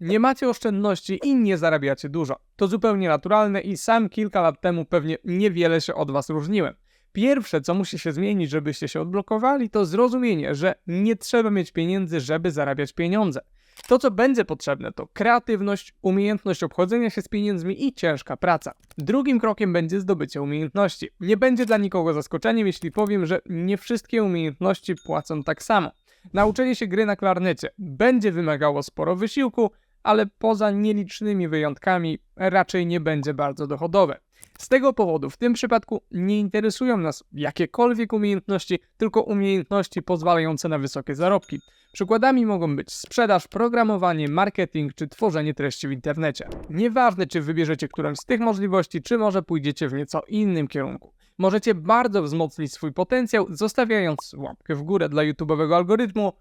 nie macie oszczędności i nie zarabiacie dużo. To zupełnie naturalne i sam kilka lat temu pewnie niewiele się od Was różniłem. Pierwsze, co musi się zmienić, żebyście się odblokowali, to zrozumienie, że nie trzeba mieć pieniędzy, żeby zarabiać pieniądze. To, co będzie potrzebne, to kreatywność, umiejętność obchodzenia się z pieniędzmi i ciężka praca. Drugim krokiem będzie zdobycie umiejętności. Nie będzie dla nikogo zaskoczeniem, jeśli powiem, że nie wszystkie umiejętności płacą tak samo. Nauczenie się gry na klarnecie będzie wymagało sporo wysiłku, ale poza nielicznymi wyjątkami raczej nie będzie bardzo dochodowe. Z tego powodu w tym przypadku nie interesują nas jakiekolwiek umiejętności, tylko umiejętności pozwalające na wysokie zarobki. Przykładami mogą być sprzedaż, programowanie, marketing czy tworzenie treści w internecie. Nieważne, czy wybierzecie którąś z tych możliwości, czy może pójdziecie w nieco innym kierunku. Możecie bardzo wzmocnić swój potencjał, zostawiając łapkę w górę dla YouTube'owego algorytmu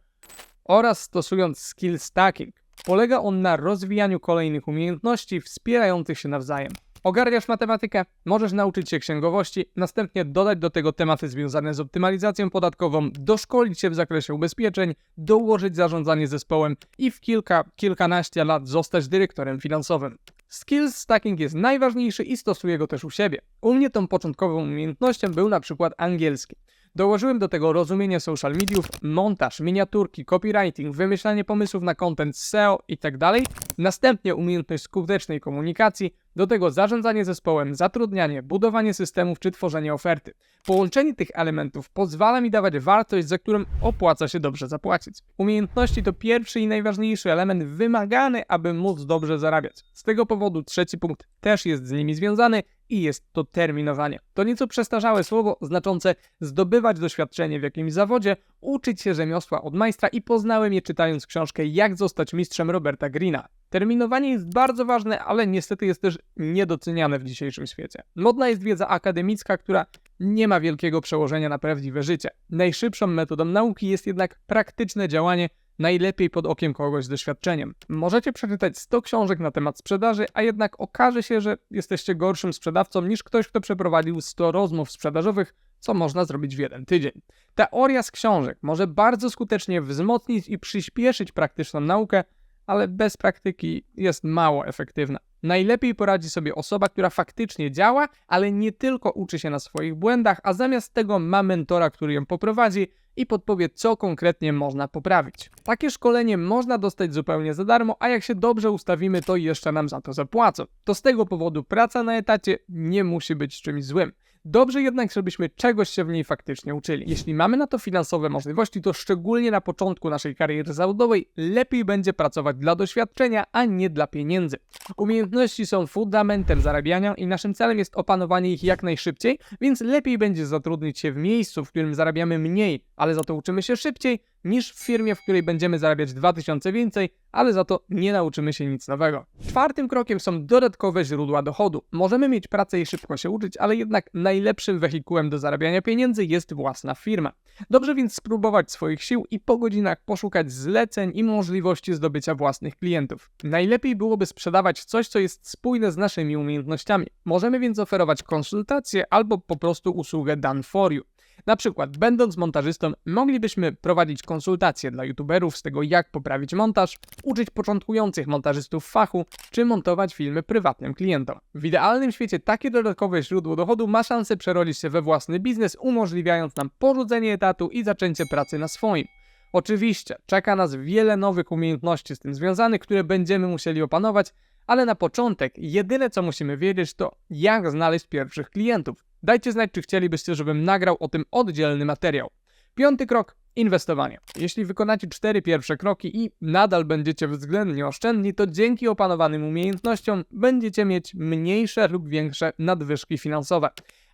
oraz stosując skill stacking. Polega on na rozwijaniu kolejnych umiejętności wspierających się nawzajem. Ogarniasz matematykę, możesz nauczyć się księgowości, następnie dodać do tego tematy związane z optymalizacją podatkową, doszkolić się w zakresie ubezpieczeń, dołożyć zarządzanie zespołem i w kilka, kilkanaście lat zostać dyrektorem finansowym. Skills stacking jest najważniejszy i stosuję go też u siebie. U mnie tą początkową umiejętnością był na przykład angielski. Dołożyłem do tego rozumienie social mediów, montaż, miniaturki, copywriting, wymyślanie pomysłów na content SEO itd. Następnie umiejętność skutecznej komunikacji, do tego zarządzanie zespołem, zatrudnianie, budowanie systemów czy tworzenie oferty. Połączenie tych elementów pozwala mi dawać wartość, za którą opłaca się dobrze zapłacić. Umiejętności to pierwszy i najważniejszy element wymagany, aby móc dobrze zarabiać. Z tego powodu trzeci punkt też jest z nimi związany i jest to terminowanie. To nieco przestarzałe słowo znaczące zdobywać doświadczenie w jakimś zawodzie, uczyć się rzemiosła od majstra i poznałem je czytając książkę Jak zostać mistrzem Roberta Greena. Terminowanie jest bardzo ważne, ale niestety jest też niedoceniane w dzisiejszym świecie. Modna jest wiedza akademicka, która nie ma wielkiego przełożenia na prawdziwe życie. Najszybszą metodą nauki jest jednak praktyczne działanie, najlepiej pod okiem kogoś z doświadczeniem. Możecie przeczytać 100 książek na temat sprzedaży, a jednak okaże się, że jesteście gorszym sprzedawcą niż ktoś, kto przeprowadził 100 rozmów sprzedażowych, co można zrobić w jeden tydzień. Teoria z książek może bardzo skutecznie wzmocnić i przyspieszyć praktyczną naukę, ale bez praktyki jest mało efektywna. Najlepiej poradzi sobie osoba, która faktycznie działa, ale nie tylko uczy się na swoich błędach, a zamiast tego ma mentora, który ją poprowadzi i podpowie, co konkretnie można poprawić. Takie szkolenie można dostać zupełnie za darmo, a jak się dobrze ustawimy, to jeszcze nam za to zapłacą. To z tego powodu praca na etacie nie musi być czymś złym. Dobrze jednak, żebyśmy czegoś się w niej faktycznie uczyli. Jeśli mamy na to finansowe możliwości, to szczególnie na początku naszej kariery zawodowej lepiej będzie pracować dla doświadczenia, a nie dla pieniędzy. Umiejętności są fundamentem zarabiania i naszym celem jest opanowanie ich jak najszybciej, więc lepiej będzie zatrudnić się w miejscu, w którym zarabiamy mniej, ale za to uczymy się szybciej, niż w firmie, w której będziemy zarabiać 2000 więcej, ale za to nie nauczymy się nic nowego. Czwartym krokiem są dodatkowe źródła dochodu. Możemy mieć pracę i szybko się uczyć, ale jednak najlepszym wehikułem do zarabiania pieniędzy jest własna firma. Dobrze więc spróbować swoich sił i po godzinach poszukać zleceń i możliwości zdobycia własnych klientów. Najlepiej byłoby sprzedawać coś, co jest spójne z naszymi umiejętnościami. Możemy więc oferować konsultacje albo po prostu usługę done for you. Na przykład, będąc montażystą, moglibyśmy prowadzić konsultacje dla youtuberów z tego, jak poprawić montaż, uczyć początkujących montażystów fachu, czy montować filmy prywatnym klientom. W idealnym świecie takie dodatkowe źródło dochodu ma szansę przerodzić się we własny biznes, umożliwiając nam porzucenie etatu i zaczęcie pracy na swoim. Oczywiście, czeka nas wiele nowych umiejętności z tym związanych, które będziemy musieli opanować, ale na początek jedyne co musimy wiedzieć to jak znaleźć pierwszych klientów. Dajcie znać, czy chcielibyście, żebym nagrał o tym oddzielny materiał. Piąty krok inwestowanie. Jeśli wykonacie cztery pierwsze kroki i nadal będziecie względnie oszczędni, to dzięki opanowanym umiejętnościom będziecie mieć mniejsze lub większe nadwyżki finansowe.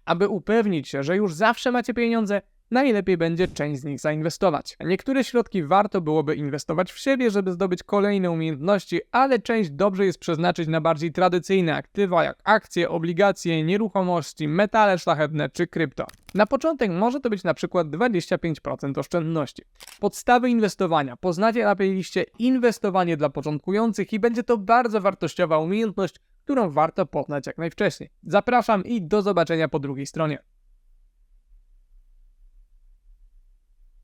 Aby upewnić się, że już zawsze macie pieniądze, najlepiej będzie część z nich zainwestować. Niektóre środki warto byłoby inwestować w siebie, żeby zdobyć kolejne umiejętności, ale część dobrze jest przeznaczyć na bardziej tradycyjne aktywa, jak akcje, obligacje, nieruchomości, metale szlachetne czy krypto. Na początek może to być na przykład 25% oszczędności. Podstawy inwestowania poznacie na playliście Inwestowanie dla początkujących i będzie to bardzo wartościowa umiejętność, którą warto poznać jak najwcześniej. Zapraszam i do zobaczenia po drugiej stronie.